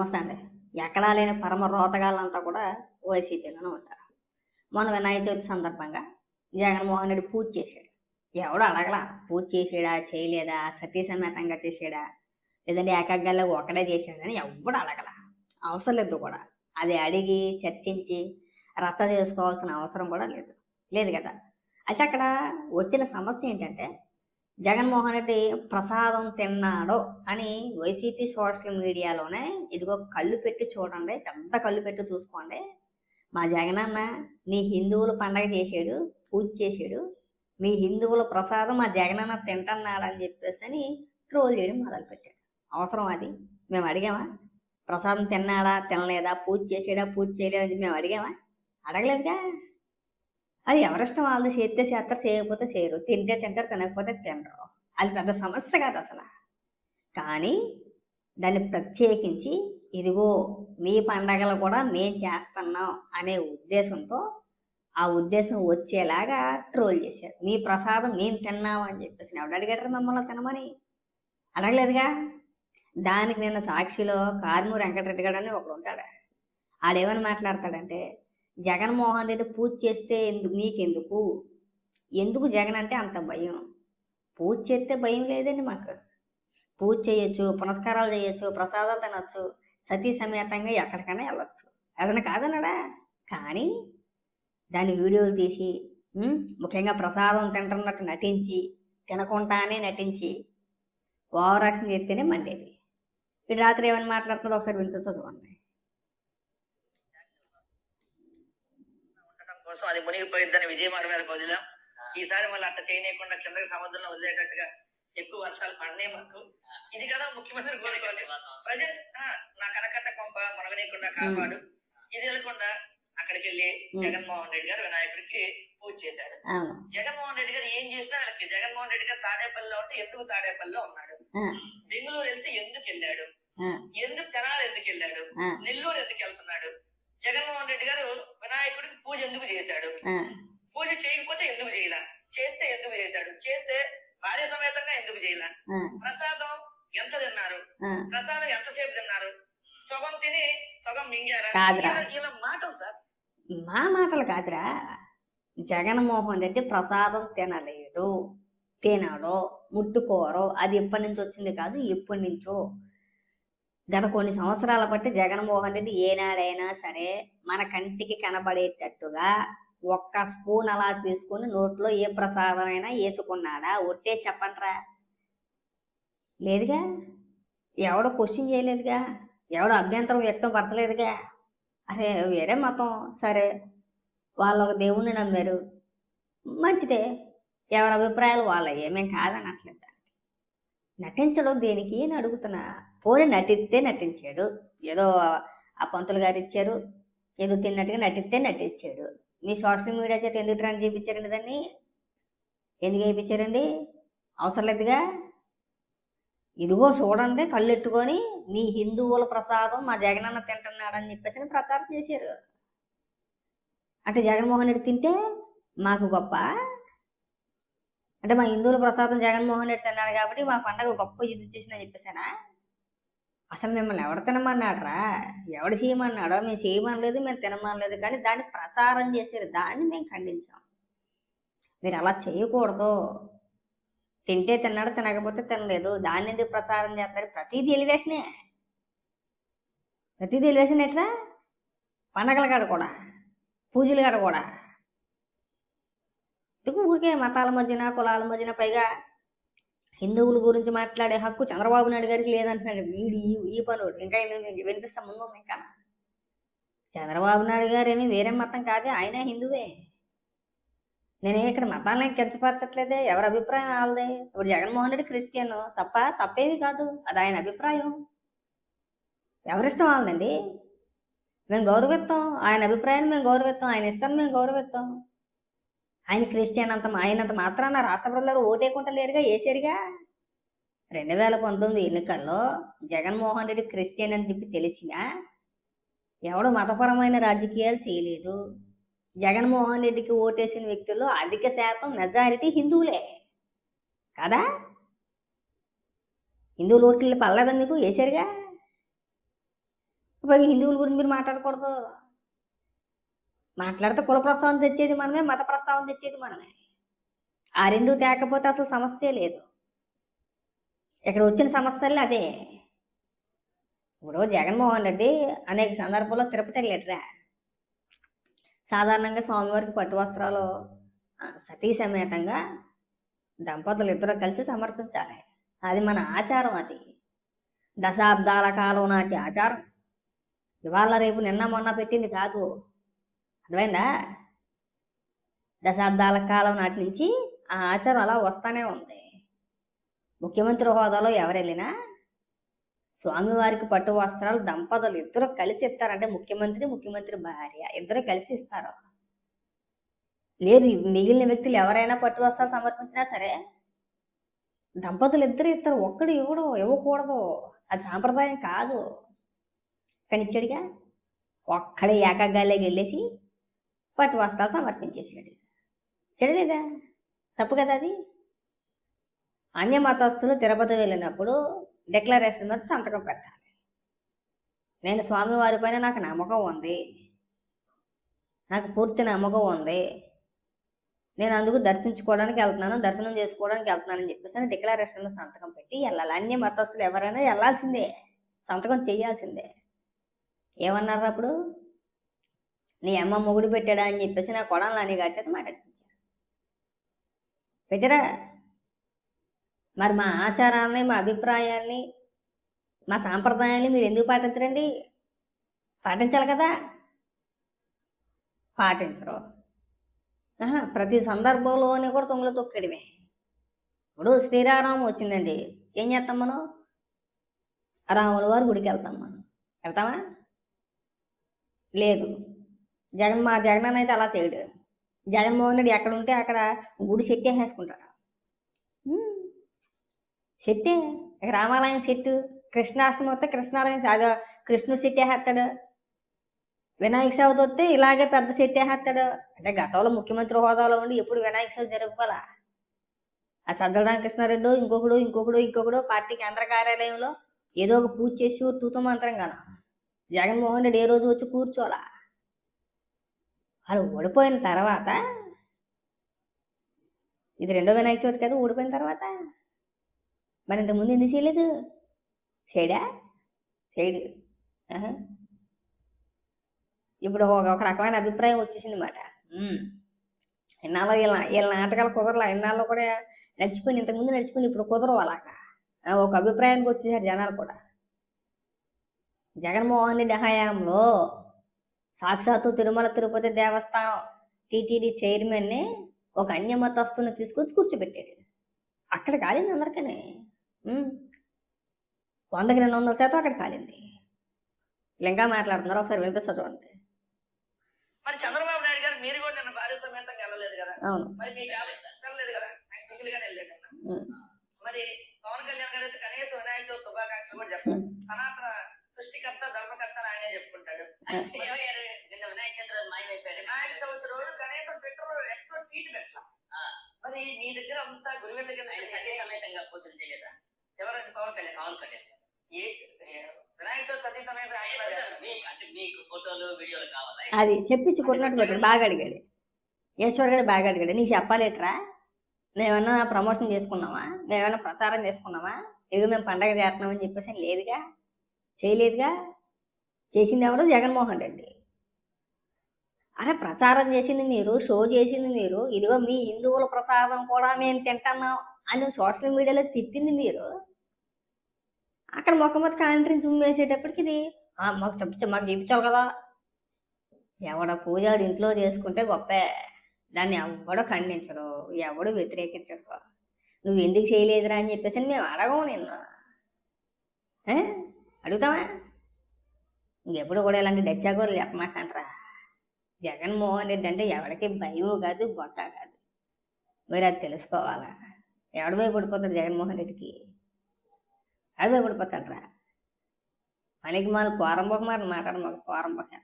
వస్తాండి ఎక్కడా లేని పరమ రోతగాళ్ళంతా కూడా వైసీపీలోనే ఉంటారు. మొన్న వినాయక చవితి సందర్భంగా జగన్మోహన్ రెడ్డి పూజ చేశాడు. ఎవడు అడగలా పూజ చేసాడా చేయలేదా సతీ సమేతంగా చేసాడా లేదంటే ఏకాగ్గాల్లో ఒకడే చేశాడని ఎవడు అడగలా. అవసరం లేదు కూడా. అది అడిగి చర్చించి రచ్చ చేసుకోవాల్సిన అవసరం కూడా లేదు. లేదు కదా. అయితే అక్కడ వచ్చిన సమస్య ఏంటంటే జగన్మోహన్ రెడ్డి ప్రసాదం తిన్నాడు అని వైసీపీ సోషల్ మీడియాలోనే ఇదిగో కళ్ళు పెట్టి చూడండి పెద్ద కళ్ళు పెట్టి చూసుకోండి. మా జగనన్న నీ హిందువుల పండగ చేసాడు పూజ చేసాడు మీ హిందువుల ప్రసాదం మా జగనన్న తింటున్నాడు అని చెప్పేసి అని ట్రోల్ చేయడం మొదలుపెట్టాడు. అవసరం అది. మేము అడిగామా? ప్రసాదం తిన్నాడా తినలేదా? పూజ చేసాడా పూజ చేయలేదా? అని మేము అడిగామా? అడగలేదుగా. అది ఎవరిష్టం? వాళ్ళది చేస్తే చేస్తారు చేయకపోతే చేయరు. తింటే తింటారు తినకపోతే తినరు. అది పెద్ద సమస్య కాదు అసలు. కానీ దాన్ని ప్రత్యేకించి ఇదిగో మీ పండగలు కూడా మేం చేస్తున్నాం అనే ఉద్దేశంతో ఆ ఉద్దేశం వచ్చేలాగా ట్రోల్ చేశారు. మీ ప్రసాదం మేము తిన్నాం అని చెప్పేసి. ఎవడు అడిగారు మిమ్మల్ని తినమని? అడగలేదుగా? దానికి నిన్న సాక్షిలో కార్మూరి వెంకటరెడ్డి గారు అని ఒకడు ఉంటాడు. ఆడేమని మాట్లాడతాడంటే జగన్మోహన్ రెడ్డి పూజ చేస్తే ఎందుకు నీకెందుకు ఎందుకు జగన్ అంటే అంత భయం? పూజ చేస్తే భయం లేదండి మాకు. పూజ చేయొచ్చు పునస్కారాలు చేయొచ్చు ప్రసాదాలు తినొచ్చు సతీ సమేతంగా ఎక్కడికైనా వెళ్ళొచ్చు. ఎవరైనా కాదన్నాడా? కానీ దాని వీడియోలు తీసి ముఖ్యంగా ప్రసాదం తింటున్నట్టు నటించి తినకుండానే నటించి ఓవరాక్షన్ చేస్తేనే మండేది. ఇటు రాత్రి ఏమైనా మాట్లాడుతుందో ఒకసారి వినిపిస్తా చూడండి. కోసం అది మునిగిపోయిద్దని విజయవాడ మీద వదిలాం ఈసారి మళ్ళీ అట్ట చేయనీయకుండా కిందకి సముద్రంలో వదిలేటట్టుగా ఎక్కువ వర్షాలు పడినాయి మాకు. ఇది కదా ముఖ్యమంత్రి కోరుకోవాలి ప్రజెంట్ నా కనకట్ట కొంప మునగనీయకుండా కాపాడు. ఇది వెళ్ళకుండా అక్కడికి వెళ్ళి. జగన్మోహన్ రెడ్డి గారు వినాయకుడికి పూజ చేశాడు. జగన్మోహన్ రెడ్డి గారు ఏం చేసినా వాళ్ళకి జగన్మోహన్ రెడ్డి గారు తాడేపల్లిలో ఉంటే ఎందుకు తాడేపల్లిలో ఉన్నాడు? బెంగళూరు వెళ్తే ఎందుకు వెళ్ళాడు? ఎందుకు తెనాలి ఎందుకు వెళ్ళాడు? నెల్లూరు ఎందుకు వెళ్తున్నాడు? జగన్మోహన్ రెడ్డి గారు వినాయకుడికి పూజ ఎందుకు చేశాడు? పూజ చేయకపోతే ఎందుకు చేయలా? చేస్తే ఎందుకు చేశాడు? చేస్తే భార్య సమేతంగా ఎందుకు చేయలా? ప్రసాదం ఎంత తిన్నారు. ప్రసాదం ఎంతసేపు తిన్నారు? సగం తిని సగం మింగారా. ఇలా- మాటలు సార్. మా మాటలు కాదురా. జగన్మోహన్ రెడ్డి ప్రసాదం తినలేడు. తినడు ముట్టుకోరు అది ఎప్పటి నుంచి వచ్చింది కాదు ఎప్పటి నుంచో. గత కొన్ని సంవత్సరాల బట్టి జగన్మోహన్ రెడ్డి ఏనాడైనా సరే మన కంటికి కనబడేటట్టుగా ఒక్క స్పూన్ అలా తీసుకొని నోట్లో ఏ ప్రసాదమైనా వేసుకున్నాడా? ఒట్టే చెప్పండ్రా. లేదుగా? ఎవడో క్వశ్చన్ చేయలేదుగా? ఎవడో అభ్యంతరం వ్యక్తం పరచలేదుగా? అరే వేరే మతం. సరే వాళ్ళు ఒక దేవుణ్ణి నమ్మారు. మంచిదే. ఎవరి అభిప్రాయాలు వాళ్ళయ్యే మేము కాదనట్లేదు నటించడం దేనికి అని అడుగుతున్నా. పోనీ నటిస్తే నటించాడు. ఏదో ఆ పంతులు గారు ఇచ్చారు. ఏదో తిన్నట్టుగా నటిస్తే నటించాడు. మీ సోషల్ మీడియా చేత ఎందుకు ట్రెండ్ చేయించారండి దాన్ని? ఎందుకు చేయించారండి అవసరం లేదుగా? ఇదిగో చూడండి కళ్ళు ఎట్టుకొని మీ హిందువుల ప్రసాదం మా జగనన్న తింటున్నాడని చెప్పేసి ప్రచారం చేశారు. అంటే జగన్మోహన్ రెడ్డి తింటే మాకు గొప్ప? అంటే మా హిందువుల ప్రసాదం జగన్మోహన్ రెడ్డి తిన్నాడు కాబట్టి మా పండగ గొప్ప ఇది వచ్చేసిందని చెప్పేసానా? అసలు మిమ్మల్ని ఎవడు తినమన్నాడరా? ఎవడు చేయమన్నాడో మేము చేయమనలేదు మేము తినమనలేదు కానీ దాన్ని ప్రచారం చేశారు. దాన్ని మేము ఖండించాం. మీరు అలా చేయకూడదు. తింటే తిన్నాడు తినకపోతే తినలేదు. దాన్ని ఎందుకు ప్రచారం చేస్తారు? ప్రతిదీ ఎలివేషనే. ప్రతిదీ ఎలివేషన్ ఎట్లా? పండగల కాడ కూడా పూజలు కాడ కూడా. ఎందుకు ఊరికే మతాల మధ్యన కులాల మధ్యన పైగా హిందువుల గురించి మాట్లాడే హక్కు చంద్రబాబు నాయుడు గారికి లేదంటున్నాడు. వీడు ఈ ఈ పనుడు ఇంకా వినిపిస్తా ముందు ఇంకా చంద్రబాబు నాయుడు గారు ఏమి వేరే మతం కాదే ఆయన హిందువే. నేను ఇక్కడ మతాలను కించపరచట్లేదే ఎవరి అభిప్రాయం వాళ్ళదే. ఇప్పుడు జగన్మోహన్ రెడ్డి క్రిస్టియన్ తప్ప తప్పేవి కాదు. అది ఆయన అభిప్రాయం. ఎవరిష్టం వాళ్ళదండి? మేము గౌరవిస్తాం ఆయన అభిప్రాయాన్ని మేము గౌరవిస్తాం ఆయన ఇష్టాన్ని మేము గౌరవిస్తాం ఆయన క్రిస్టియన్ అంత ఆయనంత మాత్రాన రాష్ట్ర ప్రజలు ఓటేయకుండా లేరుగా వేసారుగా రెండు వేల పంతొమ్మిది ఎన్నికల్లో జగన్మోహన్ రెడ్డి క్రిస్టియన్ అని చెప్పి తెలిసినా ఎవడు మతపరమైన రాజకీయాలు చేయలేదు. జగన్మోహన్ రెడ్డికి ఓటేసిన వ్యక్తుల్లో అధిక శాతం మెజారిటీ హిందువులే. కదా? హిందువులు ఓట్లు పర్లేదా మీకు వేసారుగా పైగా హిందువుల గురించి మీరు మాట్లాడకూడదు. మాట్లాడితే కుల ప్రస్తావన తెచ్చేది మనమే మత ప్రస్తావన తెచ్చేది మనమే. ఆ రెండు తేకపోతే అసలు సమస్య లేదు. ఇక్కడ వచ్చిన సమస్యలు అదే. ఇప్పుడు జగన్మోహన్ రెడ్డి అనేక సందర్భాల్లో తిరుపతి వెళ్ళాడురా. సాధారణంగా స్వామివారికి పట్టు వస్త్రాలు సతీ సమేతంగా దంపతులు ఇద్దరు కలిసి సమర్పించాలి. అది మన ఆచారం అది. దశాబ్దాల కాలం నాటి ఆచారం. ఇవాళ రేపు నిన్న మొన్న పెట్టింది కాదు. అర్థమైందా? దశాబ్దాల కాలం నాటి నుంచి ఆ ఆచారం అలా వస్తానే ఉంది. ముఖ్యమంత్రి హోదాలో ఎవరు వెళ్ళినా స్వామివారికి పట్టు వస్త్రాలు దంపతులు ఇద్దరు కలిసి ఇస్తారంటే ముఖ్యమంత్రి ముఖ్యమంత్రి భార్య ఇద్దరు కలిసి ఇస్తారు. లేదు మిగిలిన వ్యక్తులు ఎవరైనా పట్టు వస్త్రాలు సమర్పించినా సరే దంపతులు ఇద్దరు ఇస్తారు. ఒక్కడు ఇవ్వడం ఇవ్వకూడదు. అది సాంప్రదాయం కాదు. కానీ ఇచ్చాడుగా? ఒక్కడే ఏకాగాలేకి వెళ్ళేసి పట్టు వస్త్రాలు సమర్పించేసాడు ఇచ్చాడు లేదా తప్పు కదా అది? అన్య మతస్థులు తిరుపతి వెళ్ళినప్పుడు డిక్లరేషన్ మీద సంతకం పెట్టాలి. నేను స్వామివారి పైన నాకు నమ్మకం ఉంది. నాకు పూర్తి నమ్మకం ఉంది. నేను అందుకు దర్శించుకోవడానికి వెళ్తున్నాను దర్శనం చేసుకోవడానికి వెళ్తున్నానని చెప్పేసి అని డిక్లరేషన్లో సంతకం పెట్టి వెళ్ళాలి. అన్య మతస్థులు ఎవరైనా వెళ్ళాల్సిందే సంతకం చేయాల్సిందే. ఏమన్నారు అప్పుడు నీ అమ్మ మొగుడు పెట్టాడా అని చెప్పేసి నా కొడాలి అని గారి చేత మాట్లాడిపించారు. పెట్టారా? మరి మా ఆచారాలని మా అభిప్రాయాల్ని మా సాంప్రదాయాల్ని మీరు ఎందుకు పాటించరండి? పాటించాలి కదా? పాటించరు. ఆహా, ప్రతి సందర్భంలోనే కూడా తొంగలు తొక్కడమే ఇప్పుడు శ్రీరామం వచ్చిందండి. ఏం చేస్తాం మనం? రాముల వారి గుడికి వెళ్తాం మనం. వెళ్తామా లేదు. జగన్ మా జగన్ అయితే అలా చేయడు. జగన్మోహన్ రెడ్డి ఎక్కడ ఉంటే అక్కడ గుడి ఉమ్. సెట్టే. ఇక రామాలయం సెట్టు కృష్ణాష్టమి వస్తే కృష్ణాలయం అదే కృష్ణుడు సెట్ వేసేస్తాడు. వినాయక చవితి వస్తే ఇలాగే పెద్ద సెట్ వేసేస్తాడు. అంటే గతంలో ముఖ్యమంత్రి హోదాలో ఉండి ఎప్పుడు వినాయక చవితి జరుపుకోవాలా? ఆ సజ్జల రామకృష్ణారెడ్డి ఇంకొకడు ఇంకొకడు ఇంకొకడు పార్టీ కేంద్ర కార్యాలయంలో ఏదో ఒక పూజ చేసి తూతం మంత్రం గాను జగన్మోహన్ రెడ్డి ఏ రోజు వచ్చి కూర్చోలా వాళ్ళు ఓడిపోయిన తర్వాత ఇది రెండో వినాయక చవితి కదా ఓడిపోయిన తర్వాత? మరి ఇంతకుముందు ఎందుకు చేయలేదు? చేయడా? చేయడు. ఇప్పుడు ఒక రకమైన అభిప్రాయం వచ్చేసింది మాట ఇన్నాళ్ళు వీళ్ళ వీళ్ళ నాటకాలు కుదరలా? ఇన్నాళ్ళు కూడా నడిచిపోయింది ఇంతకుముందు నడిచిపోయింది ఇప్పుడు కుదరవు అలాగా? ఒక అభిప్రాయానికి వచ్చేసారు జనాలు కూడా. జగన్మోహన్ రెడ్డి హయాంలో సాక్షాత్తు తిరుమల తిరుపతి దేవస్థానం టీటీడీ చైర్మన్ని ఒక అన్యమతస్తుని తీసుకొచ్చి కూర్చోబెట్టాడు అక్కడ కాలింది అందరికనే. వందకి రెండు వందల శాతం అక్కడ కాలింది. ఇంకా మాట్లాడుతున్నారు. ఒకసారి వినిపిస్తా చూడండి. మరి చంద్రబాబు నాయుడు గారు మీరు కూడా నిన్న భార్య సమేతంగా వెళ్ళలేదు కదా? అవును. మరి మీకు వెళ్ళలేదు కదా? ఆయన సింగిల్ గానే వెళ్ళాడు. మరి పవన్ కళ్యాణ్ గారు అయితే కనీసం వినాయక చవితి శుభాకాంక్షలు కూడా చెప్పారు. సనాతన సృష్టికర్త ధర్మకర్త ఆయనే చెప్పుకుంటాడు? నిన్న వినాయక రోజు మాయమైపోయారు. వినాయక చవితి రోజు కనీసం ట్విట్టర్ ఎక్స్ట్రా ట్వీట్ పెట్టాల ఆ. మరి మీ దగ్గర అంతా గురువు దగ్గర సతీ సమేతంగా పూజలు చేయలేదా? ఎవరంటే పవన్ కళ్యాణ్. పవన్ కళ్యాణ్. ఏ వినాయక చవితి సతీ. మీకు అంటే మీకు ఫోటోలు వీడియోలు కావాలా? అది చెప్పించుకున్నట్టు పెట్టాడు బాగా అడిగాడు. ఈశ్వర్ గారు బాగా అడిగాడు. నీకు చెప్పాలేట్రా? మేమన్నా ప్రమోషన్ చేసుకున్నామా? మేమన్నా ప్రచారం చేసుకున్నామా? ఏదో మేము పండగ చేస్తున్నామని చెప్పేసి లేదుగా. చేయలేదుగా? చేసింది ఎవరు? జగన్మోహన్ రెడ్డి. అరే ప్రచారం చేసింది మీరు షో చేసింది మీరు. ఇదిగో మీ హిందువుల ప్రసాదం కూడా మేము తింటున్నాం అని సోషల్ మీడియాలో తిట్టింది మీరు. అక్కడ మొక్కమొత్త కాంట్రీని జూమ్ వేసేటప్పటికి ఇది మాకు చెప్ప మాకు చూపించాలి కదా. ఎవడ పూజారు ఇంట్లో చేసుకుంటే గొప్పే. దాన్ని ఎవడో ఖండించడు ఎవడు వ్యతిరేకించడు. నువ్వు ఎందుకు చేయలేదురా అని చెప్పేసి మేము అడగము నిన్ను. ఏ? అడుగుతావా? ఇంకెప్పుడు కూడా ఇలాంటి డచ్చాకూరలు చెప్పమాకంటరా జగన్మోహన్ రెడ్డి అంటే ఎవరికి భయం కాదు బొక్క కాదు. మీరు అది తెలుసుకోవాలా? ఎవడు పడిపోతారు జగన్మోహన్ రెడ్డికి? ఎవడు భయపడిపోతాడరా? మనకి మన పోరంబొక్క మాట మాట్లాడు మాకు పోరంబొక్క